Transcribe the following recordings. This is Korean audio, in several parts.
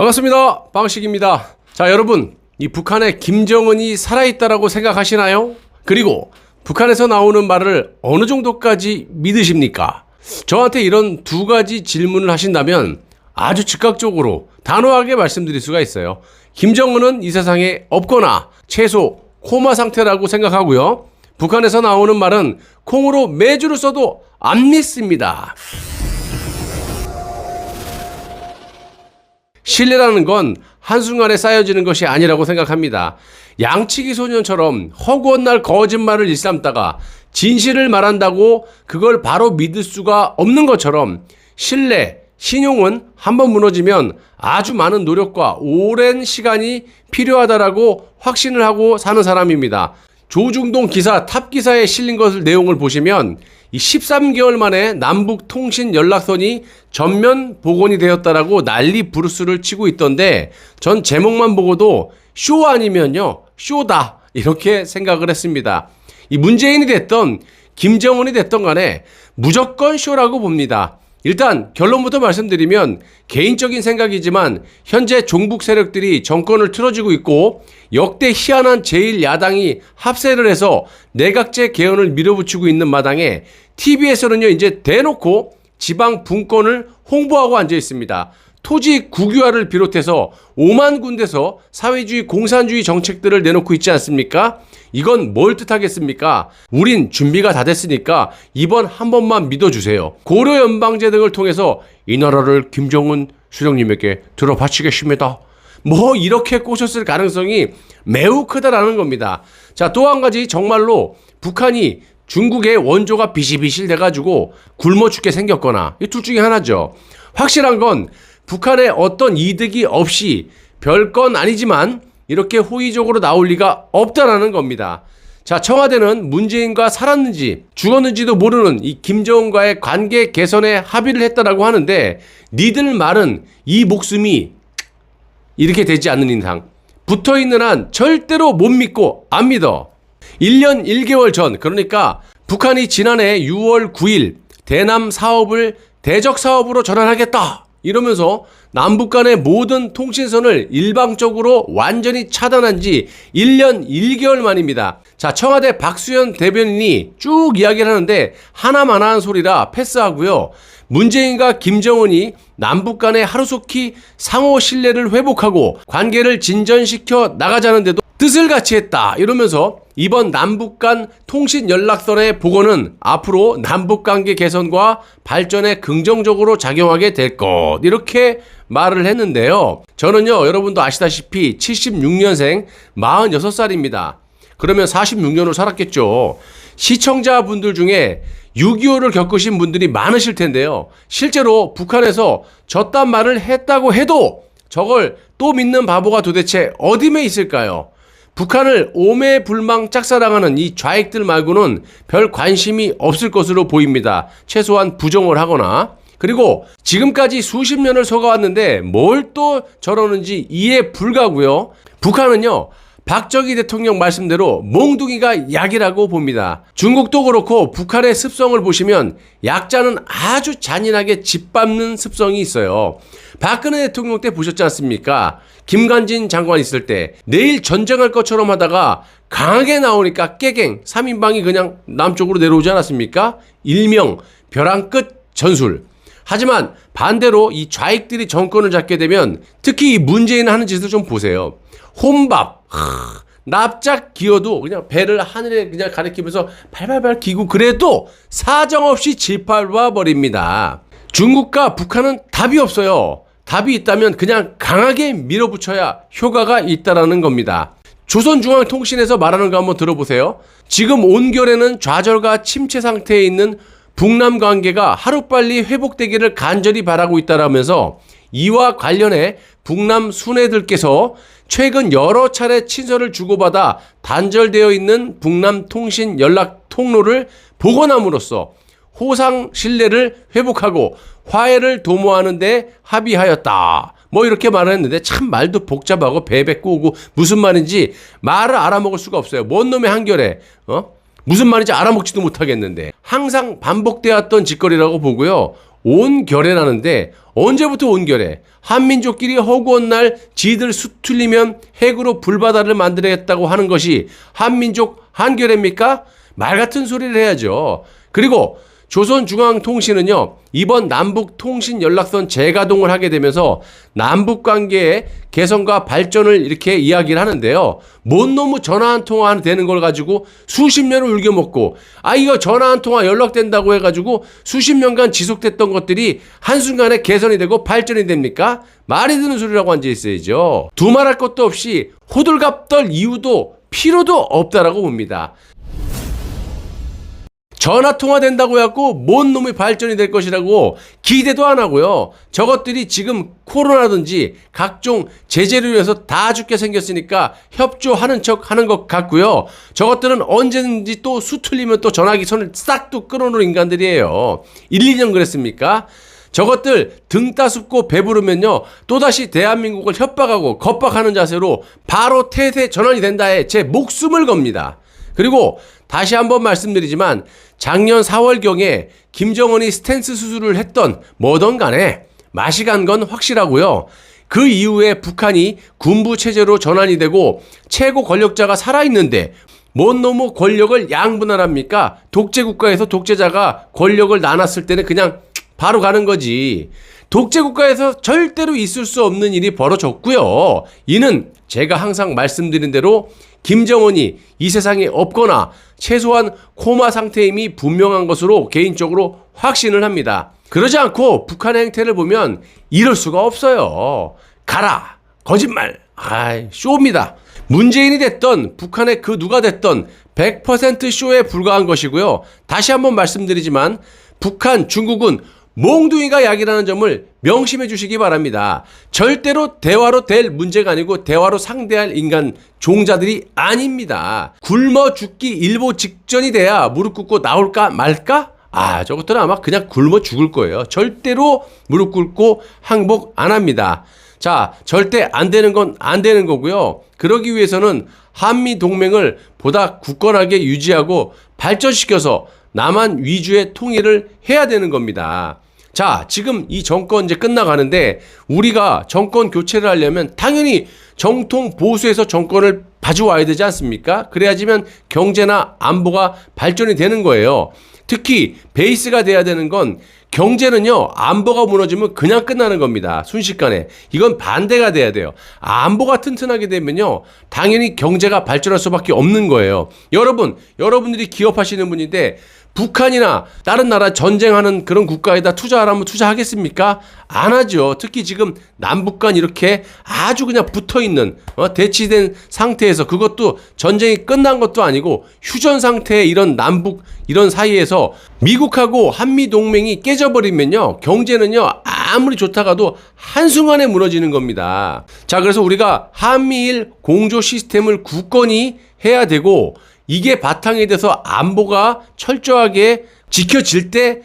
반갑습니다. 방식입니다. 자, 여러분. 이 북한의 김정은이 살아있다라고 생각하시나요? 그리고 북한에서 나오는 말을 어느 정도까지 믿으십니까? 저한테 이런 두 가지 질문을 하신다면 아주 즉각적으로 단호하게 말씀드릴 수가 있어요. 김정은은 이 세상에 없거나 최소 코마 상태라고 생각하고요. 북한에서 나오는 말은 콩으로 매주를 써도 안 믿습니다. 신뢰라는 건 한순간에 쌓여지는 것이 아니라고 생각합니다. 양치기 소년처럼 허구한 날 거짓말을 일삼다가 진실을 말한다고 그걸 바로 믿을 수가 없는 것처럼 신뢰, 신용은 한번 무너지면 아주 많은 노력과 오랜 시간이 필요하다라고 확신을 하고 사는 사람입니다. 조중동 기사 탑 기사에 실린 것을 내용을 보시면 이 13개월 만에 남북 통신 연락선이 전면 복원이 되었다라고 난리 부르스를 치고 있던데 전 제목만 보고도 쇼 아니면요 쇼다 이렇게 생각을 했습니다. 이 문재인이 됐던 김정은이 됐던 간에 무조건 쇼라고 봅니다. 일단 결론부터 말씀드리면 개인적인 생각이지만 현재 종북 세력들이 정권을 틀어지고 있고 역대 희한한 제1야당이 합세를 해서 내각제 개헌을 밀어붙이고 있는 마당에 TV에서는요 이제 대놓고 지방 분권을 홍보하고 앉아 있습니다. 토지 국유화를 비롯해서 5만 군데서 사회주의 공산주의 정책들을 내놓고 있지 않습니까? 이건 뭘 뜻하겠습니까? 우린 준비가 다 됐으니까 이번 한 번만 믿어주세요. 고려 연방제 등을 통해서 이 나라를 김정은 수령님에게 들어바치겠습니다. 뭐 이렇게 꼬셨을 가능성이 매우 크다라는 겁니다. 자, 또 한 가지 정말로 북한이 중국의 원조가 비실비실 돼가지고 굶어 죽게 생겼거나 이 둘 중에 하나죠. 확실한 건 북한의 어떤 이득이 없이 별건 아니지만 이렇게 호의적으로 나올 리가 없다라는 겁니다. 자, 청와대는 문재인과 살았는지 죽었는지도 모르는 이 김정은과의 관계 개선에 합의를 했다라고 하는데 니들 말은 이 목숨이 이렇게 되지 않는 이상 붙어 있는 한 절대로 못 믿고 안 믿어. 1년 1개월 전 그러니까 북한이 지난해 6월 9일 대남 사업을 대적 사업으로 전환하겠다. 이러면서 남북 간의 모든 통신선을 일방적으로 완전히 차단한 지 1년 1개월 만입니다. 자, 청와대 박수현 대변인이 쭉 이야기를 하는데 하나만한 소리라 패스하고요. 문재인과 김정은이 남북 간의 하루속히 상호 신뢰를 회복하고 관계를 진전시켜 나가자는데도 뜻을 같이 했다. 이러면서 이번 남북 간 통신 연락선의 복원은 앞으로 남북 관계 개선과 발전에 긍정적으로 작용하게 될 것. 이렇게 말을 했는데요. 저는요, 여러분도 아시다시피 76년생 46살입니다. 그러면 46년을 살았겠죠. 시청자분들 중에 6.25를 겪으신 분들이 많으실 텐데요. 실제로 북한에서 저딴 말을 했다고 해도 저걸 또 믿는 바보가 도대체 어디에 있을까요? 북한을 오매 불망 짝사랑하는 이 좌익들 말고는 별 관심이 없을 것으로 보입니다. 최소한 부정을 하거나. 그리고 지금까지 수십 년을 속아왔는데 뭘 또 저러는지 이해 불가고요. 북한은요. 박정희 대통령 말씀대로 몽둥이가 약이라고 봅니다. 중국도 그렇고 북한의 습성을 보시면 약자는 아주 잔인하게 짓밟는 습성이 있어요. 박근혜 대통령 때 보셨지 않습니까? 김관진 장관 있을 때 내일 전쟁할 것처럼 하다가 강하게 나오니까 깨갱 3인방이 그냥 남쪽으로 내려오지 않았습니까? 일명 벼랑 끝 전술. 하지만 반대로 이 좌익들이 정권을 잡게 되면 특히 이 문재인 하는 짓을 좀 보세요. 혼밥, 하, 납작 기어도 그냥 배를 하늘에 그냥 가리키면서 발발발 기고 그래도 사정없이 짓밟아 버립니다. 중국과 북한은 답이 없어요. 답이 있다면 그냥 강하게 밀어붙여야 효과가 있다라는 겁니다. 조선중앙통신에서 말하는 거 한번 들어보세요. 지금 온결에는 좌절과 침체 상태에 있는 북남 관계가 하루빨리 회복되기를 간절히 바라고 있다라면서 이와 관련해 북남 순회들께서 최근 여러 차례 친서를 주고받아 단절되어 있는 북남 통신 연락 통로를 복원함으로써 호상 신뢰를 회복하고 화해를 도모하는 데 합의하였다. 뭐 이렇게 말을 했는데 참 말도 복잡하고 베베 꼬고 무슨 말인지 말을 알아먹을 수가 없어요. 뭔 놈의 한결에 어? 무슨 말인지 알아먹지도 못하겠는데 항상 반복되었던 짓거리라고 보고요. 온 결례라는데 언제부터 온결해? 한민족끼리 허구한 날 지들 수틀리면 핵으로 불바다를 만들겠다고 하는 것이 한민족 한결입니까? 말 같은 소리를 해야죠. 그리고 조선중앙통신은요, 이번 남북통신연락선 재가동을 하게 되면서 남북관계의 개선과 발전을 이렇게 이야기를 하는데요. 뭔 놈의 전화 한 통화 되는 걸 가지고 수십 년을 울겨먹고, 아, 이거 전화 한 통화 연락된다고 해가지고 수십 년간 지속됐던 것들이 한순간에 개선이 되고 발전이 됩니까? 말이 되는 소리라고 앉아 있어야죠. 두말할 것도 없이 호들갑 떨 이유도 필요도 없다라고 봅니다. 전화 통화 된다고 해갖고 뭔 놈이 발전이 될 것이라고 기대도 안 하고요. 저것들이 지금 코로나든지 각종 제재로 인해서 다 죽게 생겼으니까 협조하는 척 하는 것 같고요. 저것들은 언제든지 또 수틀리면 또 전화기 선을 싹또 끊어놓은 인간들이에요. 1, 2년 그랬습니까? 저것들 등 따숩고 배부르면요 또다시 대한민국을 협박하고 겁박하는 자세로 바로 태세 전환이 된다에 제 목숨을 겁니다. 그리고 다시 한번 말씀드리지만 작년 4월경에 김정은이 스탠스 수술을 했던 뭐든 간에 맛이 간 건 확실하고요. 그 이후에 북한이 군부 체제로 전환이 되고 최고 권력자가 살아있는데 뭔 놈의 권력을 양분할합니까? 독재 국가에서 독재자가 권력을 나눴을 때는 그냥 바로 가는 거지. 독재 국가에서 절대로 있을 수 없는 일이 벌어졌고요. 이는 제가 항상 말씀드린 대로 김정은이 이 세상에 없거나 최소한 코마 상태임이 분명한 것으로 개인적으로 확신을 합니다. 그러지 않고 북한의 행태를 보면 이럴 수가 없어요. 가라. 거짓말. 아이, 쇼입니다. 문재인이 됐던 북한의 그 누가 됐던 100% 쇼에 불과한 것이고요. 다시 한번 말씀드리지만 북한, 중국은 몽둥이가 약이라는 점을 명심해 주시기 바랍니다. 절대로 대화로 될 문제가 아니고 대화로 상대할 인간 종자들이 아닙니다. 굶어 죽기 일보 직전이 돼야 무릎 꿇고 나올까 말까? 아, 저것들은 아마 그냥 굶어 죽을 거예요. 절대로 무릎 꿇고 항복 안 합니다. 자, 절대 안 되는 건 안 되는 거고요. 그러기 위해서는 한미 동맹을 보다 굳건하게 유지하고 발전시켜서 남한 위주의 통일을 해야 되는 겁니다. 자, 지금 이 정권 이제 끝나가는데 우리가 정권 교체를 하려면 당연히 정통 보수에서 정권을 가져와야 되지 않습니까? 그래야지만 경제나 안보가 발전이 되는 거예요. 특히 베이스가 돼야 되는 건 경제는요, 안보가 무너지면 그냥 끝나는 겁니다. 순식간에. 이건 반대가 돼야 돼요. 안보가 튼튼하게 되면요, 당연히 경제가 발전할 수밖에 없는 거예요. 여러분, 여러분들이 기업하시는 분인데, 북한이나 다른 나라 전쟁하는 그런 국가에다 투자하라면 투자하겠습니까? 안 하죠. 특히 지금 남북 간 이렇게 아주 그냥 붙어 있는 어, 대치된 상태에서 그것도 전쟁이 끝난 것도 아니고 휴전 상태의 이런 남북 이런 사이에서 미국하고 한미 동맹이 깨져버리면요 경제는요 아무리 좋다가도 한순간에 무너지는 겁니다. 자 그래서 우리가 한미일 공조 시스템을 굳건히 해야 되고 이게 바탕이 돼서 안보가 철저하게 지켜질 때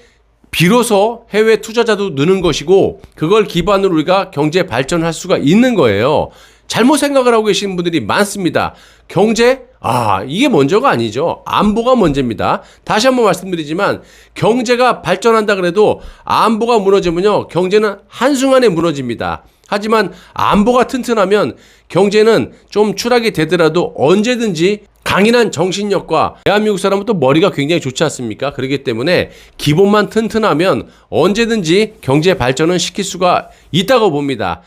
비로소 해외 투자자도 느는 것이고 그걸 기반으로 우리가 경제 발전할 수가 있는 거예요. 잘못 생각을 하고 계시는 분들이 많습니다. 경제? 아, 이게 먼저가 아니죠. 안보가 먼저입니다. 다시 한번 말씀드리지만 경제가 발전한다 그래도 안보가 무너지면요. 경제는 한순간에 무너집니다. 하지만 안보가 튼튼하면 경제는 좀 추락이 되더라도 언제든지 강인한 정신력과 대한민국 사람은 또 머리가 굉장히 좋지 않습니까? 그렇기 때문에 기본만 튼튼하면 언제든지 경제 발전은 시킬 수가 있다고 봅니다.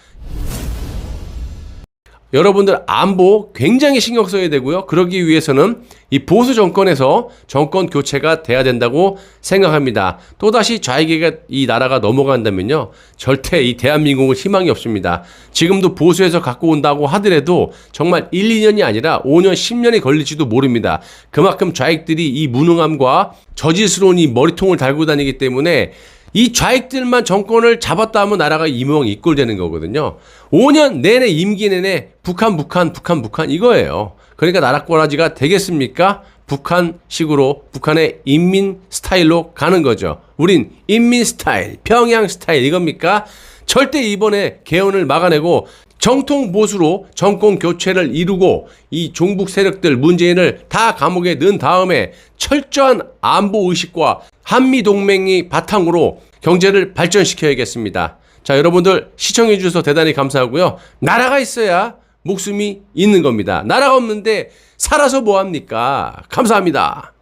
여러분들 안보 굉장히 신경 써야 되고요. 그러기 위해서는 이 보수 정권에서 정권 교체가 돼야 된다고 생각합니다. 또다시 좌익에게 이 나라가 넘어간다면요. 절대 이 대한민국은 희망이 없습니다. 지금도 보수에서 갖고 온다고 하더라도 정말 1, 2년이 아니라 5년, 10년이 걸릴지도 모릅니다. 그만큼 좌익들이 이 무능함과 저질스러운 이 머리통을 달고 다니기 때문에 이 좌익들만 정권을 잡았다 하면 나라가 이몽 이꼴되는 거거든요. 5년 내내 임기 내내 북한 북한 북한 북한 이거예요. 그러니까 나라 꼬라지가 되겠습니까? 북한식으로 북한의 인민 스타일로 가는 거죠. 우린 인민 스타일, 평양 스타일 이겁니까? 절대 이번에 개헌을 막아내고 정통 보수로 정권 교체를 이루고 이 종북 세력들 문재인을 다 감옥에 넣은 다음에 철저한 안보 의식과 한미 동맹이 바탕으로 경제를 발전시켜야겠습니다. 자, 여러분들 시청해 주셔서 대단히 감사하고요. 나라가 있어야 목숨이 있는 겁니다. 나라가 없는데 살아서 뭐 합니까? 감사합니다.